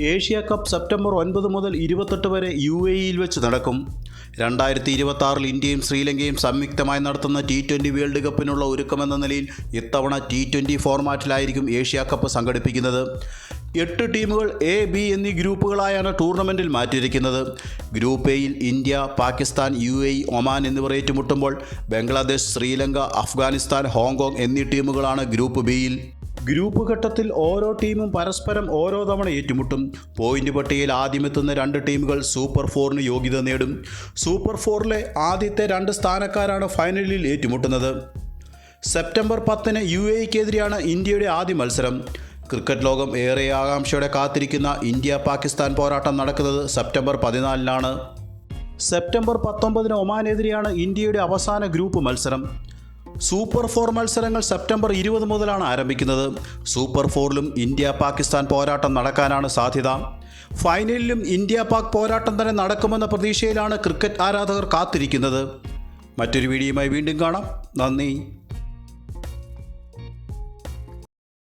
Asia cup September ഒൻപത് മുതൽ ഇരുപത്തെട്ട് വരെ യു എ ഇയിൽ വെച്ച് നടക്കും. രണ്ടായിരത്തി ഇരുപത്തി ആറിൽ ഇന്ത്യയും ശ്രീലങ്കയും സംയുക്തമായി നടത്തുന്ന ടി ട്വന്റി വേൾഡ് കപ്പിനുള്ള ഒരുക്കമെന്ന നിലയിൽ ഇത്തവണ ടി ട്വന്റി ഫോർമാറ്റിലായിരിക്കും ഏഷ്യ കപ്പ് സംഘടിപ്പിക്കുന്നത്. എട്ട് ടീമുകൾ എ ബി എന്നീ ഗ്രൂപ്പുകളായാണ് ടൂർണമെന്റിൽ മാറ്റിയിരിക്കുന്നത്. ഗ്രൂപ്പ് എയിൽ India Pakistan U A Oman എന്നിവർ ഏറ്റുമുട്ടുമ്പോൾ ബംഗ്ലാദേശ് ശ്രീലങ്ക അഫ്ഗാനിസ്ഥാൻ ഹോങ്കോങ് എന്നീ ടീമുകളാണ് ഗ്രൂപ്പ് ബിയിൽ ഗ്രൂപ്പ് ഘട്ടത്തിൽ ഓരോ ടീമും പരസ്പരം ഓരോ തവണ ഏറ്റുമുട്ടും. പോയിന്റ് പട്ടികയിൽ ആദ്യമെത്തുന്ന രണ്ട് ടീമുകൾ സൂപ്പർ ഫോറിന് യോഗ്യത നേടും. സൂപ്പർ ഫോറിലെ ആദ്യത്തെ രണ്ട് സ്ഥാനക്കാരാണ് ഫൈനലിൽ ഏറ്റുമുട്ടുന്നത്. സെപ്റ്റംബർ പത്തിന് യു എക്കെതിരെയാണ് ഇന്ത്യയുടെ ആദ്യ മത്സരം. ക്രിക്കറ്റ് ലോകം ഏറെ ആകാംക്ഷയോടെ കാത്തിരിക്കുന്ന ഇന്ത്യ പാകിസ്ഥാൻ പോരാട്ടം നടക്കുന്നത് സെപ്റ്റംബർ പതിനാലിനാണ്. സെപ്റ്റംബർ പത്തൊമ്പതിന് ഒമാനെതിരെയാണ് ഇന്ത്യയുടെ അവസാന ഗ്രൂപ്പ് മത്സരം. സൂപ്പർ ഫോർ മത്സരങ്ങൾ സെപ്റ്റംബർ ഇരുപത് മുതലാണ് ആരംഭിക്കുന്നത്. സൂപ്പർ ഫോറിലും ഇന്ത്യ പാകിസ്ഥാൻ പോരാട്ടം നടക്കാനാണ് സാധ്യത. ഫൈനലിലും ഇന്ത്യ പാക് പോരാട്ടം തന്നെ നടക്കുമെന്ന പ്രതീക്ഷയിലാണ് ക്രിക്കറ്റ് ആരാധകർ കാത്തിരിക്കുന്നത്. മറ്റൊരു വീഡിയോയുമായി വീണ്ടും കാണാം. നന്ദി.